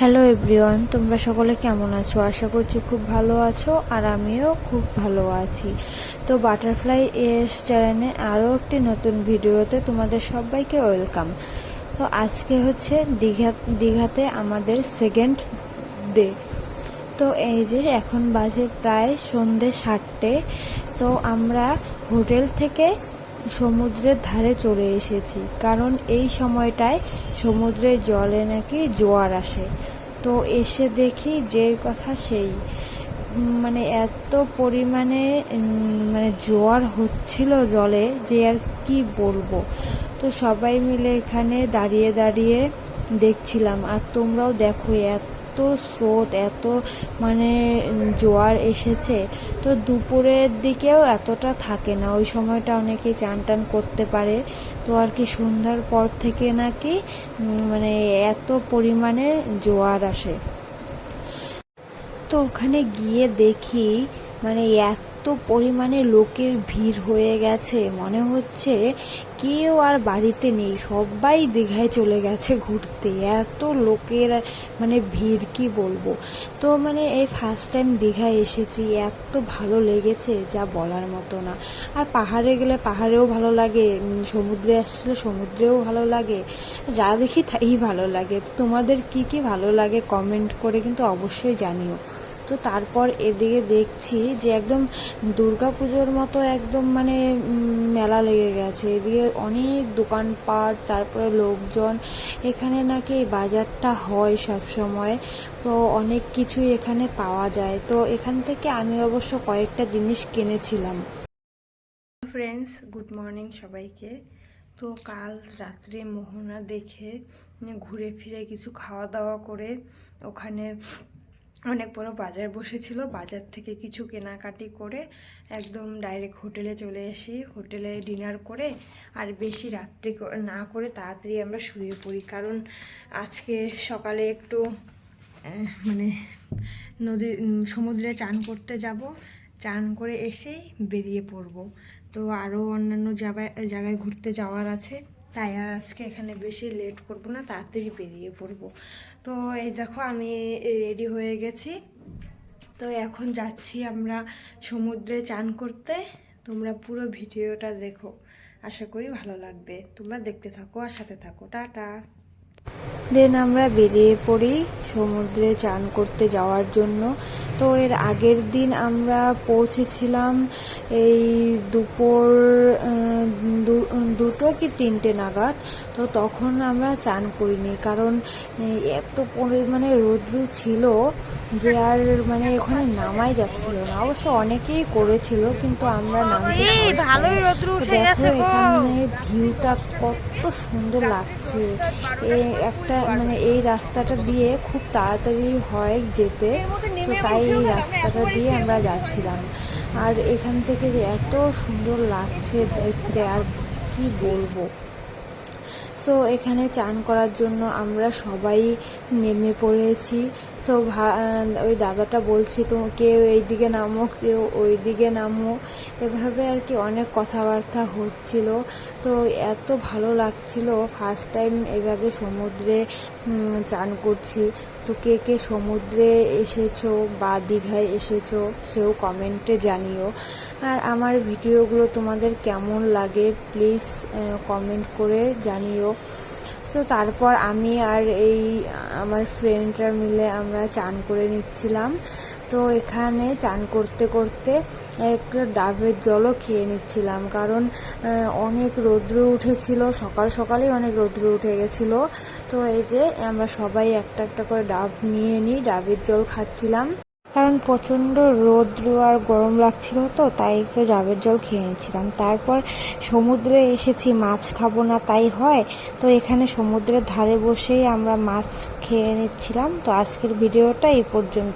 Hello everyone তোমরা সকলে কেমন আছো? আশা করছি খুব ভালো আছো আর আমিও খুব ভালো আছি। তো বাটারফ্লাই এস চ্যানেলে আরও একটি নতুন ভিডিওতে তোমাদের সবাইকে ওয়েলকাম তো আজকে হচ্ছে দীঘা, দীঘাতে আমাদের সেকেন্ড ডে তো এই যে এখন বাজে প্রায় সন্ধে সাতটে। তো আমরা হোটেল থেকে সমুদ্রের ধারে চলে এসেছি, কারণ এই সময়টায় সমুদ্রের জলে নাকি জোয়ার আসে। তো এসে দেখি যে কথা সেই মানে এত পরিমাণে মানে জোয়ার হচ্ছিল জলে যে আর কি বলব। তো সবাই মিলে এখানে দাঁড়িয়ে দাঁড়িয়ে দেখছিলাম, আর তোমরাও দেখো এত স্রোত, এত মানে জোয়ার এসেছে, তো দুপুরের দিকেও এতটা থাকে না। ওই সময়টা অনেকেই চান টান করতে পারে। তো আর কি সন্ধ্যার পর থেকে নাকি মানে এত পরিমাণে জোয়ার আসে। তো ওখানে গিয়ে দেখি মানে এত পরিমাণে লোকের ভিড় হয়ে গেছে। মনে হচ্ছে কেউ আর বাড়িতে নেই, সবাই দীঘায় চলে গেছে ঘুরতে। এত লোকের মানে ভিড়, কি বলব? তো মানে এই ফার্স্ট টাইম দীঘায় এসেছি, এত ভালো লেগেছে, যা বলার মতো না। আর পাহাড়ে গেলে পাহাড়েও ভালো লাগে সমুদ্রে আসলে সমুদ্রেও ভালো লাগে। যা দেখি তাই ভালো লাগে। তোমাদের কি কি ভালো লাগে কমেন্ট করে কিন্তু অবশ্যই জানিও। তো তারপর এদিকে দেখছি যে একদম দুর্গাপুজোর মতো একদম মানে মেলা লেগে গেছে। এদিকে অনেক দোকানপাট, তারপরে লোকজন। এখানে নাকি এই বাজারটা হয় সব সময় তো অনেক কিছুই এখানে পাওয়া যায়। তো এখান থেকে আমি অবশ্য কয়েকটা জিনিস কিনেছিলাম। ফ্রেন্ডস গুড মর্নিং সবাইকে। তো কাল রাত্রে মোহনা দেখে, ঘুরে ফিরে কিছু খাওয়া দাওয়া করে, ওখানে অনেক বড় বাজার বসেছিল। বাজার থেকে কিছু কেনাকাটি করে একদম ডাইরেক্ট হোটেলে চলে এসি হোটেলে ডিনার করে আর বেশি রাত্রি না করে তাড়াতাড়ি আমরা শুয়ে পড়ি। কারণ আজকে সকালে একটু মানে নদী সমুদ্রে চান করতে যাব। চান করে এসেই বেরিয়ে পড়ব। তো আরও অন্যান্য জায়গায় জায়গায় ঘুরতে যাওয়ার আছে। তাই আর আজকে এখানে বেশি লেট করব না, তাড়াতাড়ি বেরিয়ে পড়ব। তো এই দেখো আমি রেডি হয়ে গেছি। তো এখন যাচ্ছি আমরা সমুদ্রে চান করতে। তোমরা পুরো ভিডিওটা দেখো। আশা করি ভালো লাগবে। তোমরা দেখতে থাকো আর সাথে থাকো। টাটা। দেন আমরা বেরিয়ে পড়ি সমুদ্রে চান করতে যাওয়ার জন্য। তো এর আগের দিন আমরা পৌঁছেছিলাম এই দুপুর দুটো কি তিনটে নাগাদ তো তখন আমরা চান করিনি। কারণ এত পরিমাণে রৌদ্র ছিল যে আর মানে ওখানে নামাই যাচ্ছিল না। অবশ্য অনেকেই করেছিল কিন্তু আমরা নামতে ভালোই রৌদ্র উঠে গেছে। এখানে ভিউটা কত সুন্দর লাগছে। একটা মানে এই রাস্তাটা দিয়ে খুব তাড়াতাড়ি হয় যেতে। তো তাই এই রাস্তাটা দিয়ে আমরা যাচ্ছিলাম। আর এখান থেকে যে এত সুন্দর লাগছে দেখতে আর কি বলব। তো এখানে চান করার জন্য আমরা সবাই নেমে পড়েছি। তো ওই দাদাটা বলছি, তো কেউ এই দিকে নামো, কেউ ওই দিকে নামো। এভাবে আর কি অনেক কথাবার্তা হচ্ছিল। তো এত ভালো লাগছিল ফার্স্ট টাইম এভাবে সমুদ্রে চান করছি। তো কে কে সমুদ্রে এসেছ বা দীঘায় এসেছ, সেও কমেন্টে জানিও। আর আমার ভিডিওগুলো তোমাদের কেমন লাগে প্লিজ কমেন্ট করে জানিও। তো তারপর আমি আর এই, আমার ফ্রেন্ডরা মিলে আমরা চান করে নিচ্ছিলাম। তো এখানে চান করতে করতে একটু ডাবের জলও খেয়ে নিচ্ছিলাম কারণ অনেক রৌদ্র উঠেছিল, সকাল সকালেই অনেক রৌদ্র উঠে গেছিল। তো এই যে আমরা সবাই একটা একটা করে ডাব নিয়ে নিই, ডাবের জল খাচ্ছিলাম। কারণ প্রচণ্ড রৌদ্র আর গরম লাগছিল তো, তাই একটু ডাবের জল খেয়ে নিয়েছিলাম। তারপর সমুদ্রে এসেছি, মাছ খাব না তাই হয়। তো এখানে সমুদ্রের ধারে বসেই আমরা মাছ খেয়ে নিচ্ছিলাম। তো আজকের ভিডিওটা এই পর্যন্ত